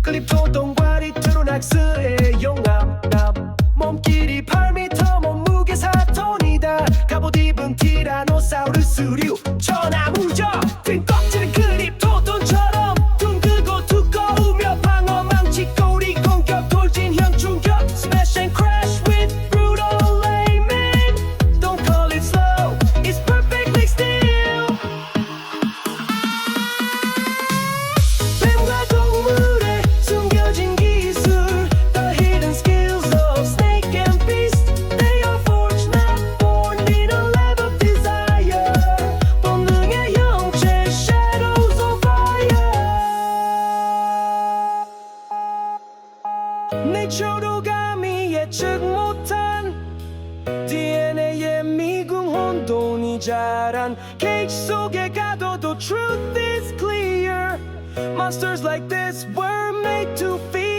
클립 조동과리 트루낙스의 용암 내 초록감이 예측 못한 DNA의 미궁 혼돈이 자란 케이크 속에 가둬도 truth is clear. Monsters like this were made to feed